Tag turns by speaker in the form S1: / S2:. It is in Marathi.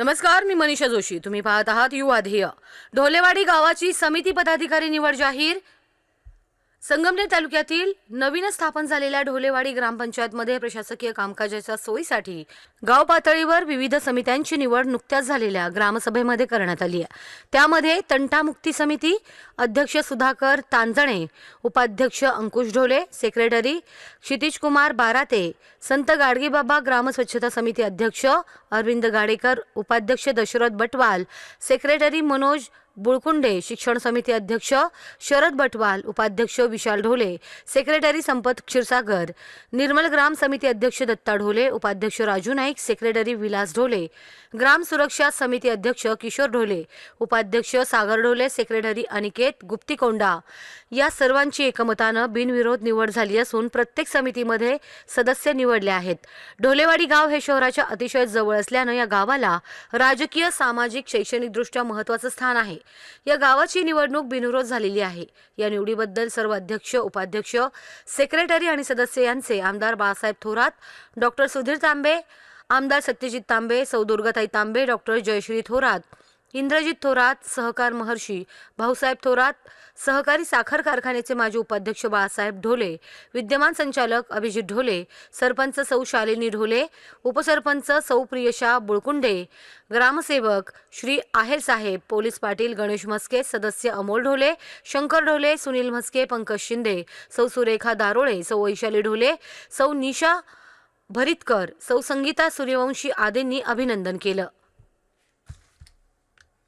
S1: नमस्कार मी मनीषा जोशी. तुम्ही पाहत आहात युवा ध्येय. ढोलेवाडी गावाची समिती पदाधिकारी निवड जाहीर. संगमनेर तालुक्यातील नवीन स्थापन झालेल्या ढोलेवाडी ग्रामपंचायतमध्ये प्रशासकीय कामकाजाच्या सोयीसाठी गाव पातळीवर विविध समित्यांची निवड नुकत्याच झालेल्या ग्रामसभेमध्ये करण्यात आली आहे. त्यामध्ये तंटामुक्ती समिती अध्यक्ष सुधाकर तांजणे उपाध्यक्ष अंकुश ढोले सेक्रेटरी क्षितिज कुमार बाराते संत गाडगेबाबा ग्राम स्वच्छता समिती अध्यक्ष अरविंद गाडेकर उपाध्यक्ष दशरथ बटवाल सेक्रेटरी मनोज बुळकुंडे शिक्षण समिती अध्यक्ष शरद बटवाल उपाध्यक्ष विशाल ढोले सेक्रेटरी संपत क्षीरसागर निर्मल ग्राम समिती अध्यक्ष दत्ता ढोले उपाध्यक्ष राजू नाईक सेक्रेटरी विलास ढोले ग्राम सुरक्षा समिती अध्यक्ष किशोर ढोले उपाध्यक्ष सागर ढोले सेक्रेटरी अनिकेत गुप्तिकोंडा. या सर्वांची एकमतानं बिनविरोध निवड झाली असून प्रत्येक समितीमध्ये सदस्य निवडले आहेत. ढोलेवाडी गाव हे शहराच्या अतिशय जवळ असल्यानं या गावाला राजकीय सामाजिक शैक्षणिकदृष्ट्या महत्त्वाचं स्थान आहे. या गावाची निवडणूक बिनविरोध झालेली आहे. या निवडीबद्दल सर्व अध्यक्ष उपाध्यक्ष सेक्रेटरी आणि सदस्य यांचे आमदार बाळासाहेब थोरात डॉक्टर सुधीर तांबे आमदार सत्यजित तांबे सौदुर्गताई तांबे डॉक्टर जयश्री थोरात इंद्रजित थोरात सहकार महर्षी भाऊसाहेब थोरात सहकारी साखर कारखान्याचे माजी उपाध्यक्ष बाळासाहेब ढोले विद्यमान संचालक अभिजित ढोले सरपंच सौ शालिनी ढोले उपसरपंच सौ प्रियशा बुळकुंडे ग्रामसेवक श्री आहेर साहेब पोलीस पाटील गणेश म्हस्के सदस्य अमोल ढोले शंकर ढोले सुनील म्हस्के पंकज शिंदे सौ सुरेखा दारोळे सौ वैशाली ढोले सौ निशा भरितकर सौ संगीता सूर्यवंशी आदींनी अभिनंदन केलं.